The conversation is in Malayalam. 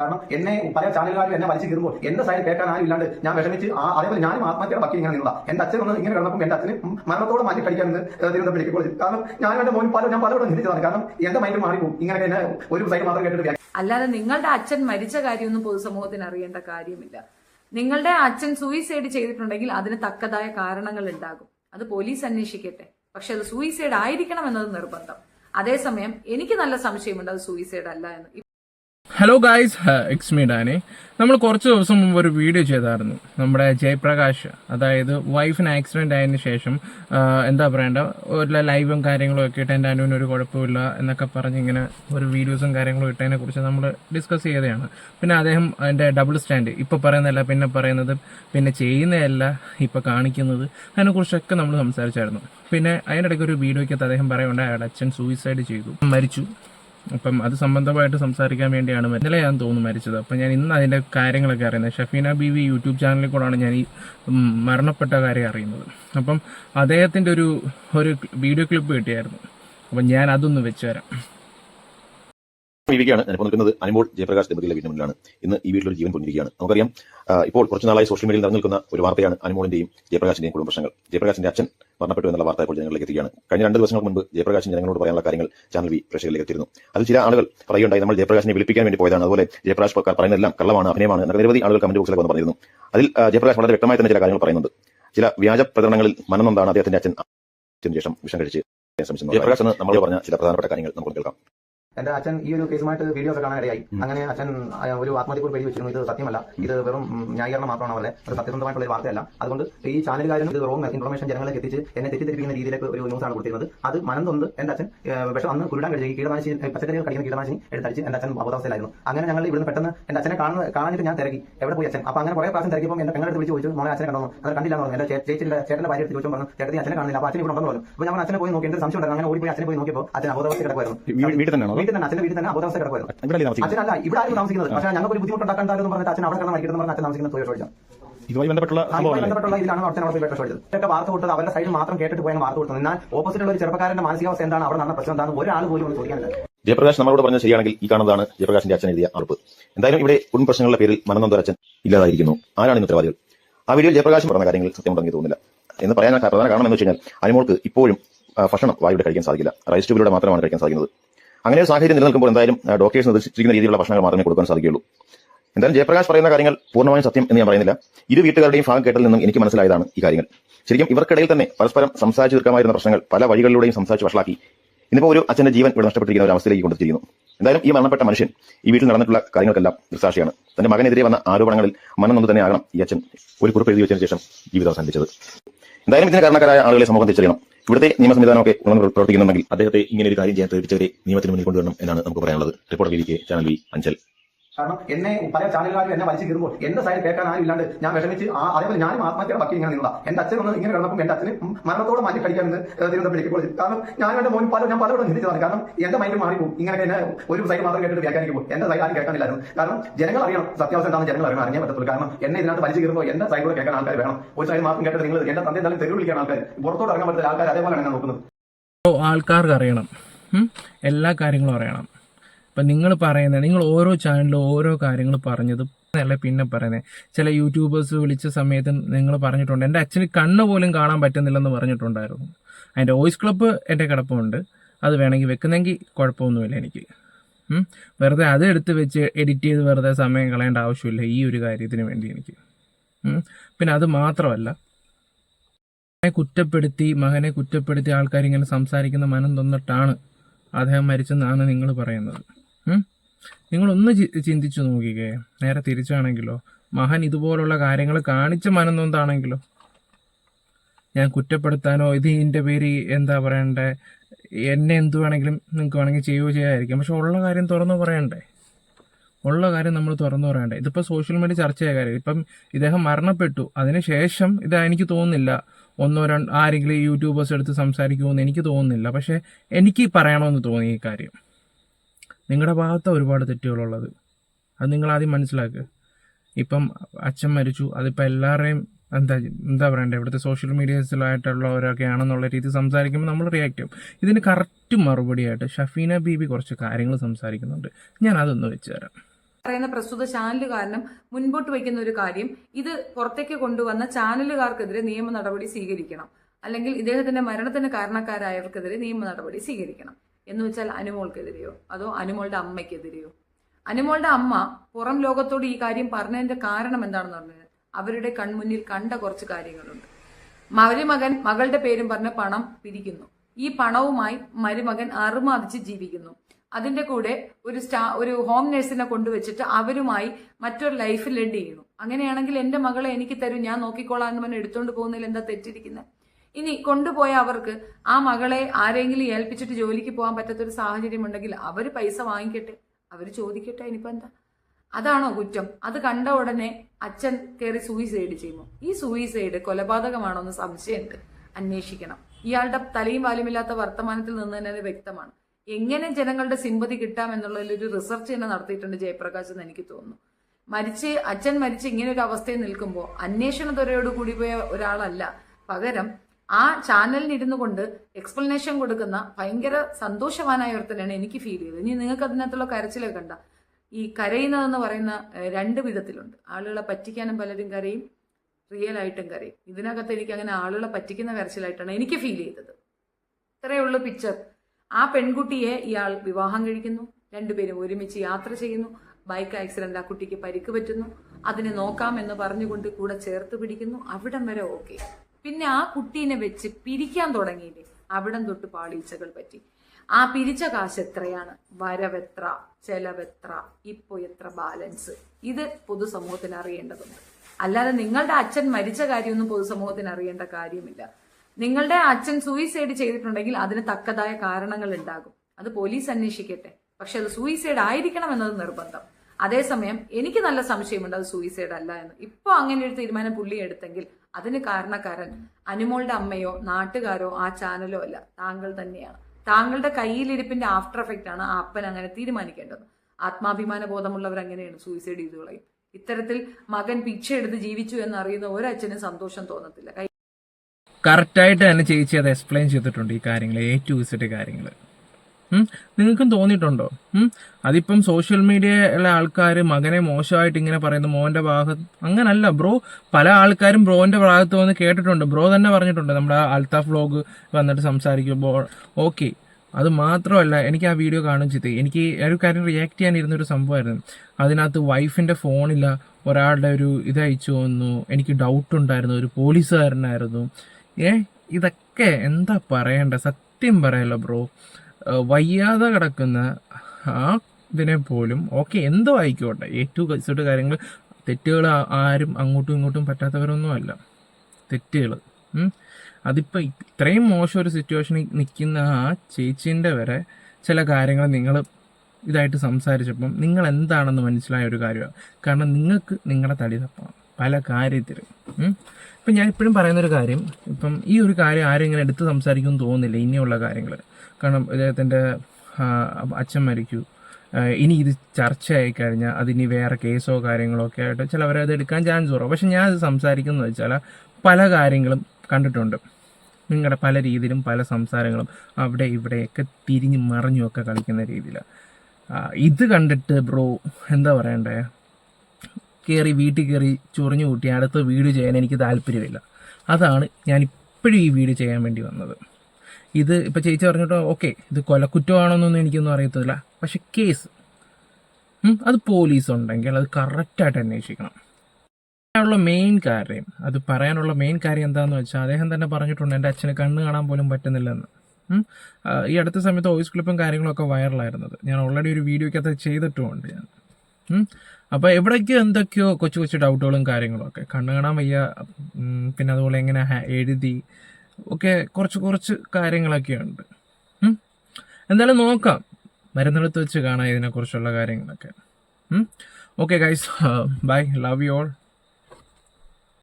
കാരണം എന്നെ പല ചാനലുകാരും എന്നെ വലിച്ചു കീറുമ്പോൾ എന്റെ സൈഡ് കേൾക്കാൻ ആരും ഇല്ലാണ്ട് ഞാൻ വിഷമിച്ച് ആ അതേപോലെ ഞാനും ആത്മഹത്യയുടെ ബാക്കി ഇങ്ങനെ നിന്നതാ. എന്റെ അച്ഛൻ ഒന്ന് ഇങ്ങനെ കിടന്നപ്പോൾ എന്റെ അച്ഛന് മരണത്തോടെ മാറ്റി കഴിക്കാൻ നിന്ന് തിരുവനന്തപുരം കോളേജ് കാരണം ഞാൻ എന്റെ മോൻ പല ഞാൻ പലരോടും ചിന്തിച്ചതാണ്. കാരണം എന്റെ മൈൻഡ് മാറിപ്പോകും ഇങ്ങനെ എന്നെ ഒരു സൈഡ് മാത്രം കേട്ടിട്ട് അല്ലാതെ നിങ്ങളുടെ അച്ഛൻ മരിച്ച കാര്യമൊന്നും പൊതുസമൂഹത്തിന് അറിയേണ്ട കാര്യമില്ല. നിങ്ങളുടെ അച്ഛൻ സൂയിസൈഡ് ചെയ്തിട്ടുണ്ടെങ്കിൽ അതിന് തക്കതായ കാരണങ്ങൾ ഉണ്ടാകും. അത് പോലീസ് അന്വേഷിക്കട്ടെ. പക്ഷെ അത് സൂയിസൈഡ് ആയിരിക്കണം എന്നത് നിർബന്ധം. അതേസമയം എനിക്ക് നല്ല സംശയമുണ്ട് അത് സൂയിസൈഡ് അല്ല എന്ന്. Hello guys it's me Dani നമ്മൾ കുറച്ച് ദിവസം മുമ്പ് ഒരു വീഡിയോ ചെയ്തായിരുന്നു. നമ്മുടെ ജയപ്രകാശ് അതായത് വൈഫിന് ആക്സിഡന്റ് ആയതിനു ശേഷം എന്താ പറയണ്ട ഒരു ലൈവും കാര്യങ്ങളും ഒക്കെ ഇട്ട് എന്റെ അനുവിന് ഒരു കുഴപ്പമില്ല എന്നൊക്കെ പറഞ്ഞ് ഇങ്ങനെ ഒരു വീഡിയോസും കാര്യങ്ങളും ഇട്ടതിനെ കുറിച്ച് നമ്മൾ ഡിസ്കസ് ചെയ്തതാണ്. പിന്നെ അദ്ദേഹം എന്റെ ഡബിൾ സ്റ്റാൻഡ് ഇപ്പോൾ പറയുന്നതല്ല പിന്നെ പറയുന്നത് പിന്നെ ചെയ്യുന്നതല്ല ഇപ്പോൾ കാണിക്കുന്നത് അതിനെക്കുറിച്ചൊക്കെ നമ്മൾ സംസാരിച്ചായിരുന്നു. പിന്നെ അതിനിടയ്ക്ക് ഒരു വീഡിയോയ്ക്കകത്ത് അദ്ദേഹം പറയുന്നുണ്ട് അയാളുടെ അച്ഛൻ സൂയിസൈഡ് ചെയ്തു മരിച്ചു. അപ്പം അത് സംബന്ധമായിട്ട് സംസാരിക്കാൻ വേണ്ടിയാണ് ഇന്നലെ ഞാൻ തോന്നുന്നു മരിച്ചത്. അപ്പം ഞാൻ ഇന്ന് അതിന്റെ കാര്യങ്ങളൊക്കെ അറിയുന്നത്. ഷഫീന ബി വി യൂട്യൂബ് ചാനലിൽ കൂടാണ് ഞാൻ ഈ മരണപ്പെട്ട കാര്യം അറിയുന്നത്. അപ്പം അദ്ദേഹത്തിന്റെ ഒരു ഒരു വീഡിയോ ക്ലിപ്പ് കിട്ടിയായിരുന്നു. അപ്പം ഞാൻ അതൊന്ന് വെച്ച് തരാം. ജീവിക്കുകയാണ് ഞാനിപ്പോൾ നിൽക്കുന്നത് അനിമോൾ ജയപ്രകാശ് ദമ്പതിയിലെ വീടിന് മുന്നിലാണ്. ഇന്ന് ഈ വീട്ടിലൊരു ജീവൻ പൊന്നിരിക്കുകയാണ്. നമുക്കറിയാം ഇപ്പോൾ കുറച്ച് നാളായി സോഷ്യൽ മീഡിയയിൽ നിൽക്കുന്ന ഒരു വാർത്തയാണ് അനുമോളിന്റെയും ജയപ്രകാശിന്റെയും കുടുംബ പ്രശ്നങ്ങൾ. ജയപ്രകാശിന്റെ അച്ഛൻ മരണപ്പെട്ടു എന്നുള്ള വാർത്ത ഇപ്പോൾ ജനങ്ങളിലേക്ക് എത്തിയാണ് കഴിഞ്ഞ രണ്ട് ദിവസങ്ങൾക്ക് മുമ്പ് ജയപ്രകാശ് ജനങ്ങളോട് പറയാനുള്ള കാര്യങ്ങൾ ചാനൽ വി പ്രേക്ഷകരിലേക്ക് എത്തിയിരുന്നു. അതിൽ ചില ആളുകൾ പറയുകയുണ്ടായി നമ്മൾ ജയപ്രകാശിനെ വിളിപ്പിക്കാൻ വേണ്ടി പോയതാണ്. അതുപോലെ ജയപ്രകാശ് പറയുന്നതെല്ലാം കള്ളമാണ് അഭിനയമാണ് എന്നൊക്കെ നിരവധി ആളുകൾ കമന്റ് ബോക്സിൽ വന്ന് പറയുന്നു അതിൽ ജയപ്രകാശ് വളരെ വ്യക്തമായി തന്നെ ചില കാര്യങ്ങൾ പറയുന്നുണ്ട്. ചില വ്യാജ പ്രചരണങ്ങളിൽ എന്താണ് അദ്ദേഹത്തിന്റെ അച്ഛൻ. ശേഷം വിഷം കഴിച്ച് ജയപ്രകാശ് എന്ന് നമ്മൾ പറഞ്ഞ ചില പ്രധാനപ്പെട്ട കാര്യങ്ങൾ നമുക്ക് കേൾക്കാം. എന്റെ അച്ഛൻ ഈ ഒരു കേസുമായിട്ട് വീഡിയോസ് കാണാൻ ഇടയായി. അങ്ങനെ അച്ഛൻ ഒരു ആത്മഹത്യക്കുറിപ്പ് എഴുതി വെച്ചിരുന്നു. ഇത് സത്യമല്ല. ഇത് വെറും ന്യായീകരണം മാത്രമാണ് അവരെ അത് സത്യസന്ധമായിട്ടുള്ള ഒരു വാർത്തയല്ല. അതുകൊണ്ട് ഈ ചാനലുകാരും ഇത് റോങ് ഇൻഫർമേഷൻ ജനങ്ങളെ എത്തിച്ച് എന്നെ തെറ്റിദ്ധരിപ്പിക്കുന്ന രീതിയിലേക്ക് ഒരു ന്യൂസാണ് കൊടുത്തിരുന്നത്. അത് മനം തൊന്ന് എന്റെ അച്ഛൻ പക്ഷേ അന്ന് കുരുടാൻ കഴിയും കീടനാശിനി പച്ചക്കറികൾ കടിക്കുന്ന കീടനാശിനി എടുത്തടിച്ച് എന്റെ അച്ഛൻ അബോധാവസ്ഥയിലായിരുന്നു അങ്ങനെ ഞങ്ങൾ ഇവിടുന്ന് പെട്ടെന്ന് എന്റെ അച്ഛനെ കാണുന്ന കാണാനിട്ട് ഞാൻ തിരക്കി. എവിടെ പോയി അച്ഛൻ? അപ്പൊ അങ്ങനെ കുറെ പ്രാവശ്യം തിരക്കിയപ്പോൾ എന്റെ പെങ്ങളെടുത്ത് വിളിച്ച് ചോദിച്ചു മോളെ അച്ഛനെ കണ്ടോ അത് കണ്ടില്ല എന്ന് പറഞ്ഞു. എന്റെ ചേച്ചിയുടെ ചേട്ടന്റെ ഭാര്യ എടുത്ത് ചോദിച്ചു പറഞ്ഞു ചേട്ടത്തി അച്ഛനെ കാണുന്നില്ല. അപ്പൊ അച്ഛൻ ഇവിടെ ഉണ്ടെന്ന് പറഞ്ഞു. അപ്പൊ ഞങ്ങൾ അച്ഛനെ പോയി നോക്കി. എന്ത് സംശയം ഉണ്ടായിരുന്നു. അങ്ങനെ ഓടി പോയി അച്ഛനെ പോയി നോക്കിയപ്പോൾ അച്ഛൻ അബോധാവസ്ഥ കിടക്കുമായിരുന്നു വീട്ടിൽ തന്നെ അച്ഛന്റെ വീട്ടിൽ തന്നെ അബോധാവസ്ഥ താമസിക്കുന്നത്? അച്ഛനല്ല ഇവിടെ ആരും താമസിക്കുന്നത്. പക്ഷേ ഞങ്ങൾക്ക് ഒരു ബുദ്ധിമുട്ടുണ്ടാക്കാൻ എന്ന് പറഞ്ഞിട്ട് അച്ഛൻ അവിടെ കിടന്ന് മരിക്കണം പറഞ്ഞ് അച്ഛൻ താമസിക്കുന്ന തൊഴിൽ ചോദിച്ചാൽ ഇതുമായി ബന്ധപ്പെട്ടുള്ള ബന്ധപ്പെട്ടുള്ള ഇതിലാണ് അച്ഛൻ അവിടെ പോയി പെട്രോൾ ചോദിച്ചത്. ഇതൊക്കെ വാർത്ത കൊടുത്തത് അവരുടെ സൈഡ് മാത്രം കേട്ടിട്ട് പോയാൽ വാർത്ത കൊടുത്തത്. എന്നാൽ ഓപ്പോസിറ്റുള്ള ഒരു ചെറുപ്പക്കാരന്റെ മാനസികാവസ്ഥ എന്താണ്? അവിടെ നടന്ന പ്രശ്നം എന്താണ്? ഒരാൾ പോലും ഒന്ന് ചോദിക്കാനില്ല. ജയപ്രകാശ് നമ്മളോട് പറഞ്ഞ ശരിയാണെങ്കിൽ ഈ കാണുന്നതാണ് ജയപ്രകാശിന്റെ അച്ഛൻ എഴുതിയ അറുപ്പ് എന്തായാലും ഇവിടെ കുടുംബ പ്രശ്നങ്ങളുടെ പേരിൽ മനനൊന്തൊരു അച്ഛൻ ഇല്ലാതായിരിക്കുന്നു. ആരാണ് ഇന്ന് ഉത്തരവാദികൾ? ആ വീഡിയോയിൽ ജയപ്രകാശ് പറഞ്ഞ കാര്യങ്ങൾ സത്യമുണ്ടെന്ന് തോന്നുന്നില്ല. എന്ന് പറയാൻ പ്രധാന കാരണം എന്ന് വെച്ച് കഴിഞ്ഞാൽ അനുമോൾക്ക് ഇപ്പോഴും ഭക്ഷണം വായുടെ കഴിക്കാൻ സാധിക്കില്ല. റൈസ് ട്യൂബിലൂടെ മാത്രമാണ് കഴിക്കാൻ സാധിക്കുന്നത്. അങ്ങനെ ഒരു സാഹചര്യം നിലനിൽക്കുമ്പോൾ എന്തായാലും ഡോക്ടേഴ്സ് നിർദ്ദേശിച്ചിരിക്കുന്ന രീതിയിലുള്ള ഭക്ഷണങ്ങൾ മാത്രമേ കൊടുക്കാൻ സാധിക്കുകയുള്ളൂ. എന്തായാലും ജയപ്രകാശ് പറയുന്ന കാര്യങ്ങൾ പൂർണമായും സത്യം എന്ന് ഞാൻ പറയുന്നില്ല. ഇരു വീട്ടുകാരുടെയും ഭാഗം കേട്ടതിൽ നിന്നും എനിക്ക് മനസ്സിലായതാണ് ഈ കാര്യങ്ങൾ. ശരിക്കും ഇവർക്കിടയിൽ തന്നെ പരസ്പരം സംസാരിച്ചു തീർക്കാമായിരുന്ന പ്രശ്നങ്ങൾ പല വഴികളിലൂടെയും സംസാരിച്ച് വഷളാക്കി ഇന്നിപ്പോൾ ഒരു അച്ഛന്റെ ജീവൻ ഇവിടെ നഷ്ടപ്പെട്ടിരിക്കുന്ന ഒരു അവസ്ഥയിലേക്ക് കൊണ്ടെത്തിയിരിക്കുന്നു എന്തായാലും ഈ മരണപ്പെട്ട മനുഷ്യൻ ഈ വീട്ടിൽ നടന്നിട്ടുള്ള കാര്യങ്ങൾക്കെല്ലാം ദൃസാക്ഷിയാണ് തന്റെ മകനെതിരെ വന്ന ആരോപണങ്ങളിൽ മനം തന്നെ ആകണം ഈ അച്ഛൻ. ഒരു കുറിപ്പ് എഴുതി വെച്ചതിന് ശേഷം ജീവിതം അവസാനിപ്പിച്ചത്. എന്തായാലും ഇതിന് കാരണക്കാരായ ആളുകളെ സമൂഹം തിരിച്ചറിയണം. ഇവിടുത്തെ നിയമ സംവിധാനമൊക്കെ ഉണർന്ന് പ്രവർത്തിക്കുന്നുണ്ടെങ്കിൽ അദ്ദേഹത്തെ ഇങ്ങനെ ഒരു കാര്യം ചെയ്യാൻ പ്രേരിപ്പിച്ചവരെ നിയമത്തിന് മുന്നിൽ കൊണ്ടുവരണം എന്നാണ് നമുക്ക് പറയാനുള്ളത്. Reporter V channel V Anchal. കാരണം എന്നെ പല ചാനലുകാരും എന്നെ വലിച്ചു കീറുമ്പോൾ എന്റെ സൈഡ് കേൾക്കാൻ ആരും ഇല്ലാണ്ട് ഞാൻ വിഷമിച്ച് ആ അതേപോലെ ഞാനും ആത്മഹത്യയുടെ വക്കി ഇങ്ങനെ നിന്നതാ. എന്റെ അച്ഛൻ ഒന്ന് ഇങ്ങനെ കിടന്നപ്പോൾ എന്റെ അച്ഛന് മരണത്തോടെ മാറ്റി കഴിക്കാൻ തിരുവനന്തപുരം കോളേജ് കാരണം ഞാൻ എന്റെ മോൻ പല ഞാൻ പലരോടും ചിന്തിച്ചതാണ്. കാരണം എന്റെ മൈൻഡ് മാറിപ്പോകും ഇങ്ങനെ എന്നെ ഒരു സൈഡ് മാത്രം കേട്ടിട്ട് വ്യാഖ്യാനിക്കുമ്പോൾ എന്റെ സൈഡ് ആരും കേൾക്കാനില്ലായിരുന്നു. കാരണം ജനങ്ങൾ അറിയണം. സത്യാവസ്ഥ എന്താണെന്ന് ജനങ്ങൾ അറിയണം. അറിയാൻ പറ്റത്തുള്ളൂ. കാരണം എന്നെ ഇതിനകത്ത് വലിച്ചു കീറുമ്പോൾ എന്റെ സൈഡ് കേൾക്കാൻ ആൾക്കാർ വേണം. ഒരു സൈഡ് മാത്രം കേട്ടിട്ട് നിങ്ങൾ എന്റെ തന്നെ എന്തായാലും തെരുവ് വിളിക്കാൻ ആൾക്കാർ പുറത്തോട്ട് ഇറങ്ങാൻ പറ്റുന്ന ആൾക്കാർ അതേപോലെയാണ് ഞാൻ നോക്കുന്നത്. ആൾക്കാർക്ക് അറിയണം. എല്ലാ കാര്യങ്ങളും അറിയണം. ഇപ്പം നിങ്ങൾ പറയുന്നത് നിങ്ങൾ ഓരോ ചാനലിലും ഓരോ കാര്യങ്ങൾ പറഞ്ഞത് അല്ല പിന്നെ പറയുന്നത് ചില യൂട്യൂബേഴ്സ് വിളിച്ച സമയത്ത് നിങ്ങൾ പറഞ്ഞിട്ടുണ്ട് എന്റെ അച്ഛന് കണ്ണ് പോലും കാണാൻ പറ്റുന്നില്ലെന്ന് പറഞ്ഞിട്ടുണ്ടായിരുന്നു അതിന്റെ വോയിസ് ക്ലബ്ബ് എന്റെ കിടപ്പുണ്ട് അത് വേണമെങ്കിൽ വെക്കുന്നെങ്കിൽ കുഴപ്പമൊന്നുമില്ല എനിക്ക്? വെറുതെ അത് എടുത്ത് വെച്ച് എഡിറ്റ് ചെയ്ത് വെറുതെ സമയം കളയേണ്ട ആവശ്യമില്ല ഈ ഒരു കാര്യത്തിന് വേണ്ടി എനിക്ക്? പിന്നെ അത് മാത്രമല്ല മകനെ കുറ്റപ്പെടുത്തി മകനെ കുറ്റപ്പെടുത്തി ആൾക്കാർ ഇങ്ങനെ സംസാരിക്കുന്ന മനം തന്നിട്ടാണ് അദ്ദേഹം മരിച്ചെന്നാണ് നിങ്ങൾ പറയുന്നത്? നിങ്ങളൊന്ന് ചിന്തിച്ചു നോക്കിക്കേ. നേരെ തിരിച്ചാണെങ്കിലോ? മഹൻ ഇതുപോലുള്ള കാര്യങ്ങൾ കാണിച്ച മനന്നൊന്നാണെങ്കിലോ ഞാൻ കുറ്റപ്പെടുത്താനോ ഇത് ഇതിന്റെ പേര് എന്താ പറയണ്ടേ? എന്നെ എന്ത് വേണമെങ്കിലും നിങ്ങൾക്ക് വേണമെങ്കിൽ ചെയ്യുകയോ ചെയ്യാതിരിക്കാം. പക്ഷെ ഉള്ള കാര്യം തുറന്നു പറയണ്ടേ? ഉള്ള കാര്യം നമ്മൾ തുറന്നു പറയണ്ടേ? ഇതിപ്പോൾ സോഷ്യൽ മീഡിയ ചർച്ചയായ കാര്യം. ഇപ്പം ഇദ്ദേഹം മരണപ്പെട്ടു. അതിനുശേഷം ഇത് എനിക്ക് തോന്നുന്നില്ല. ഒന്നോ രണ്ടോ ആരെങ്കിലും യൂട്യൂബേഴ്സ് എടുത്ത് സംസാരിക്കുമെന്ന് എനിക്ക് തോന്നുന്നില്ല. പക്ഷേ എനിക്ക് പറയണമെന്ന് തോന്നി ഈ കാര്യം. നിങ്ങളുടെ ഭാഗത്ത് ഒരുപാട് തെറ്റുകളുള്ളത്. അത് നിങ്ങൾ ആദ്യം മനസ്സിലാക്കുക ഇപ്പം അച്ഛൻ മരിച്ചു അതിപ്പോൾ എല്ലാവരുടെയും എന്താ എന്താ പറയണ്ടേ? ഇവിടുത്തെ സോഷ്യൽ മീഡിയസിലായിട്ടുള്ളവരൊക്കെ ആണെന്നുള്ള രീതി സംസാരിക്കുമ്പോൾ നമ്മൾ റിയാക്ട് ചെയ്യും. ഇതിന് കറക്റ്റ് മറുപടിയായിട്ട് ഷഫീന ബീബി കുറച്ച് കാര്യങ്ങൾ സംസാരിക്കുന്നുണ്ട്. ഞാൻ അതൊന്ന് വെച്ച് തരാം. പറയുന്ന പ്രസ്തുത ചാനൽ കാരണം മുൻപോട്ട് വയ്ക്കുന്ന ഒരു കാര്യം ഇത് പുറത്തേക്ക് കൊണ്ടുവന്ന ചാനലുകാർക്കെതിരെ നിയമ നടപടി സ്വീകരിക്കണം. അല്ലെങ്കിൽ ഇദ്ദേഹത്തിന്റെ മരണത്തിന് കാരണക്കാരായവർക്കെതിരെ നിയമ നടപടി സ്വീകരിക്കണം. എന്ന് വെച്ചാൽ അനുമോൾക്കെതിരെയോ? അതോ അനുമോളുടെ അമ്മയ്ക്കെതിരെയോ? അനുമോളുടെ അമ്മ പുറം ലോകത്തോട് ഈ കാര്യം പറഞ്ഞതിന്റെ കാരണം എന്താണെന്ന് പറഞ്ഞത് അവരുടെ കൺമുന്നിൽ കണ്ട കുറച്ച് കാര്യങ്ങളുണ്ട്. മരുമകൻ മകളുടെ പേരും പറഞ്ഞ് പണം പിരിക്കുന്നു. ഈ പണവുമായി മരുമകൻ അറുമാതിച്ച് ജീവിക്കുന്നു. അതിന്റെ കൂടെ ഒരു സ്റ്റാ ഒരു ഹോം നഴ്സിനെ കൊണ്ടുവച്ചിട്ട് അവരുമായി മറ്റൊരു ലൈഫ് ലെഡ് ചെയ്യുന്നു. അങ്ങനെയാണെങ്കിൽ എന്റെ മകളെ എനിക്ക് തരും ഞാൻ നോക്കിക്കോളാം എന്ന് പറഞ്ഞ് എടുത്തോണ്ട് പോകുന്നതിൽ എന്താ തെറ്റിരിക്കുന്നത് ഇനി കൊണ്ടുപോയ അവർക്ക് ആ മകളെ ആരെങ്കിലും ഏൽപ്പിച്ചിട്ട് ജോലിക്ക് പോകാൻ പറ്റാത്തൊരു സാഹചര്യം ഉണ്ടെങ്കിൽ അവർ പൈസ വാങ്ങിക്കട്ടെ. അവർ ചോദിക്കട്ടെ ഇനിയിപ്പോൾ എന്താ? അതാണോ കുറ്റം. അത് കണ്ട ഉടനെ അച്ഛൻ കയറി സൂയിസൈഡ് ചെയ്യുമോ ഈ സൂയിസൈഡ് കൊലപാതകമാണോ എന്ന് സംശയമുണ്ട്. അന്വേഷിക്കണം. ഇയാളുടെ തലയും വാലുമില്ലാത്ത വർത്തമാനത്തിൽ നിന്ന് തന്നെ അത് വ്യക്തമാണ്. എങ്ങനെ ജനങ്ങളുടെ സിമ്പതി കിട്ടാം എന്നുള്ളതിൽ ഒരു റിസർച്ച് തന്നെ നടത്തിയിട്ടുണ്ട് ജയപ്രകാശ് എന്ന് എനിക്ക് തോന്നുന്നു. മരിച്ച് അച്ഛൻ മരിച്ച് ഇങ്ങനെ ഒരു അവസ്ഥയിൽ നിൽക്കുമ്പോൾ അന്വേഷണ ദുരയോട് കൂടി പോയ ഒരാളല്ല. പകരം ആ ചാനലിന് ഇരുന്നു കൊണ്ട് എക്സ്പ്ലനേഷൻ കൊടുക്കുന്ന ഭയങ്കര സന്തോഷവാനായ ഒരുത്തനാണ് എനിക്ക് ഫീൽ ചെയ്തത്. ഇനി നിങ്ങൾക്ക് അതിനകത്തുള്ള കരച്ചിലൊക്കെ കണ്ട. ഈ കരയുന്നതെന്ന് പറയുന്ന രണ്ട് വിധത്തിലുണ്ട്. ആളുകളെ പറ്റിക്കാനും പലരും കരയും റിയൽ ആയിട്ടും കരയും. ഇതിനകത്ത് എനിക്ക് അങ്ങനെ ആളുകളെ പറ്റിക്കുന്ന കരച്ചിലായിട്ടാണ് എനിക്ക് ഫീൽ ചെയ്തത്. ഇത്രയേ ഉള്ളൂ പിക്ചർ ആ പെൺകുട്ടിയെ ഇയാൾ വിവാഹം കഴിക്കുന്നു. രണ്ടുപേരും ഒരുമിച്ച് യാത്ര ചെയ്യുന്നു. ബൈക്ക് ആക്സിഡന്റ് ആ കുട്ടിക്ക് പരിക്ക് പറ്റുന്നു. അതിനെ നോക്കാമെന്ന് പറഞ്ഞുകൊണ്ട് കൂടെ ചേർത്ത് പിടിക്കുന്നു. അവിടം വരെ ഓക്കെ പിന്നെ ആ കുട്ടീനെ വെച്ച് പിരിക്കാൻ തുടങ്ങിയില്ലേ? അവിടം തൊട്ട് പാളീച്ചകൾ പറ്റി. ആ പിരിച്ച കാശ് എത്രയാണ്? വരവെത്ര ചെലവെത്ര ഇപ്പോ എത്ര ബാലൻസ്? ഇത് പൊതുസമൂഹത്തിന് അറിയേണ്ടതുണ്ട്. അല്ലാതെ നിങ്ങളുടെ അച്ഛൻ മരിച്ച കാര്യമൊന്നും പൊതുസമൂഹത്തിന് അറിയേണ്ട കാര്യമില്ല. നിങ്ങളുടെ അച്ഛൻ സൂയിസൈഡ് ചെയ്തിട്ടുണ്ടെങ്കിൽ അതിന് തക്കതായ കാരണങ്ങൾ ഉണ്ടാകും. അത് പോലീസ് അന്വേഷിക്കട്ടെ. പക്ഷെ അത് സൂയിസൈഡ് ആയിരിക്കണം എന്നത് നിർബന്ധം. അതേസമയം എനിക്ക് നല്ല സംശയമുണ്ട് അത് സൂയിസൈഡ് അല്ല എന്ന്. ഇപ്പോൾ അങ്ങനെ ഒരു തീരുമാനം പുള്ളി എടുത്തെങ്കിൽ അതിന് കാരണക്കാരൻ അനുമോളുടെ അമ്മയോ നാട്ടുകാരോ ആ ചാനലോ അല്ല. താങ്കൾ തന്നെയാണ്. താങ്കളുടെ കയ്യിലിരിപ്പിന്റെ ആഫ്റ്റർ എഫക്റ്റ് ആണ് ആ അപ്പൻ അങ്ങനെ തീരുമാനിക്കേണ്ടത്. ആത്മാഭിമാന ബോധമുള്ളവർ അങ്ങനെയാണ് സൂയിസൈഡ് ചെയ്തു കളയും. ഇത്തരത്തിൽ മകൻ പിച്ച എടുത്ത് ജീവിച്ചു എന്നറിയുന്ന ഒരച്ഛനും സന്തോഷം തോന്നത്തില്ല. കറക്റ്റായിട്ട് തന്നെ ചേച്ചി അത് എക്സ്പ്ലെയിൻ ചെയ്തിട്ടുണ്ട് ഈ കാര്യങ്ങൾ എ ടു കാര്യങ്ങൾ നിങ്ങൾക്കും തോന്നിയിട്ടുണ്ടോ? അതിപ്പം സോഷ്യൽ മീഡിയയിലെ ആൾക്കാർ മകനെ മോശമായിട്ട് ഇങ്ങനെ പറയുന്നു മോന്റെ ഭാഗത്ത് അങ്ങനല്ല ബ്രോ പല ആൾക്കാരും ബ്രോന്റെ ഭാഗത്ത് വന്ന് കേട്ടിട്ടുണ്ട്. ബ്രോ തന്നെ പറഞ്ഞിട്ടുണ്ട്. നമ്മുടെ അൽത്താഫ് വ്ലോഗ് വന്നിട്ട് സംസാരിക്കുമ്പോൾ. ഓക്കെ അത് മാത്രമല്ല എനിക്ക് ആ വീഡിയോ കാണും ചെയ്തു. എനിക്ക് ഒരു കാര്യം റിയാക്ട് ചെയ്യാൻ ഇരുന്നൊരു സംഭവമായിരുന്നു. അതിനകത്ത് വൈഫിന്റെ ഫോണില്ല ഒരാളുടെ ഒരു ഇത് അയച്ചു വന്നു എനിക്ക് ഡൗട്ട് ഉണ്ടായിരുന്നു. ഒരു പോലീസുകാരനായിരുന്നു ഏ? ഇതൊക്കെ എന്താ പറയണ്ട സത്യം പറയല്ലോ ബ്രോ വയ്യാതെ കിടക്കുന്ന ആ ഇതിനെ പോലും ഓക്കെ എന്തോ ആയിക്കോട്ടെ. ഏറ്റവും കസിട്ട് കാര്യങ്ങൾ തെറ്റുകൾ ആരും അങ്ങോട്ടും ഇങ്ങോട്ടും പറ്റാത്തവരൊന്നുമല്ല തെറ്റുകൾ. അതിപ്പോൾ ഇത്രയും മോശം ഒരു സിറ്റുവേഷനിൽ നിൽക്കുന്ന ആ ചേച്ചീന്റെ വരെ ചില കാര്യങ്ങൾ നിങ്ങൾ ഇതായിട്ട് സംസാരിച്ചപ്പം നിങ്ങൾ എന്താണെന്ന് മനസ്സിലായ ഒരു കാര്യമാണ്. കാരണം നിങ്ങൾക്ക് നിങ്ങളുടെ തടി തപ്പാം. പല കാര്യത്തിലും. ഉം. ഇപ്പം ഞാൻ ഇപ്പോഴും പറയുന്നൊരു കാര്യം ഇപ്പം ഈ ഒരു കാര്യം ആരും ഇങ്ങനെ എടുത്ത് സംസാരിക്കുമെന്ന് തോന്നുന്നില്ല ഇനിയുള്ള കാര്യങ്ങൾ കാരണം ഇദ്ദേഹത്തിന്റെ അച്ഛൻ മരിക്കൂ. ഇനി ഇത് ചർച്ചയായി കഴിഞ്ഞാൽ അതിനി വേറെ കേസോ കാര്യങ്ങളോ ഒക്കെ ആയിട്ട് ചിലവരത് എടുക്കാൻ ചാൻസ് കുറവ്. പക്ഷെ ഞാൻ ഇത് സംസാരിക്കുന്നത് വെച്ചാൽ പല കാര്യങ്ങളും കണ്ടിട്ടുണ്ട്. നിങ്ങളുടെ പല രീതിയിലും പല സംസാരങ്ങളും അവിടെ ഇവിടെയൊക്കെ തിരിഞ്ഞ് മറിഞ്ഞുമൊക്കെ കളിക്കുന്ന രീതിയിലാണ് ഇത് കണ്ടിട്ട് ബ്രോ എന്താ പറയണ്ടേ? കയറി വീട്ടിൽ കയറി ചൊറിഞ്ഞു കൂട്ടി അടുത്ത വീഡിയോ ചെയ്യാൻ എനിക്ക് താല്പര്യമില്ല. അതാണ് ഞാൻ ഇപ്പോഴും ഈ വീഡിയോ ചെയ്യാൻ വേണ്ടി വന്നത്. ഇത് ഇപ്പോൾ ചേച്ചി പറഞ്ഞിട്ടോ ഓക്കെ ഇത് കൊലക്കുറ്റമാണോന്നൊന്നും എനിക്കൊന്നും അറിയത്തില്ല. പക്ഷെ കേസ് അത് പോലീസ് ഉണ്ടെങ്കിൽ അത് കറക്റ്റായിട്ട് അന്വേഷിക്കണം. പറയാനുള്ള മെയിൻ കാര്യം അത് പറയാനുള്ള മെയിൻ കാര്യം എന്താന്ന് വെച്ചാൽ അദ്ദേഹം തന്നെ പറഞ്ഞിട്ടുണ്ട് എന്റെ അച്ഛന് കണ്ണ് കാണാൻ പോലും പറ്റുന്നില്ലെന്ന്. ഈ അടുത്ത സമയത്ത് വോയിസ് ക്ലിപ്പും കാര്യങ്ങളൊക്കെ വൈറലായിരുന്നത് ഞാൻ ഓൾറെഡി ഒരു വീഡിയോയ്ക്കകത്ത് ചെയ്തിട്ടുമുണ്ട് ഞാൻ. അപ്പോൾ എവിടേക്ക് എന്തൊക്കെയോ കൊച്ചു കൊച്ചു ഡൗട്ടുകളും കാര്യങ്ങളും ഒക്കെ കണ്ണു കാണാൻ വയ്യ. പിന്നെ അതുപോലെ എങ്ങനെ എഴുതി. ഒക്കെ കുറച്ച് കുറച്ച് കാര്യങ്ങളൊക്കെ ഉണ്ട് എന്തായാലും നോക്കാം. മരുന്നെടുത്ത് വെച്ച് കാണാം ഇതിനെക്കുറിച്ചുള്ള കാര്യങ്ങളൊക്കെ. Okay guys bye love you all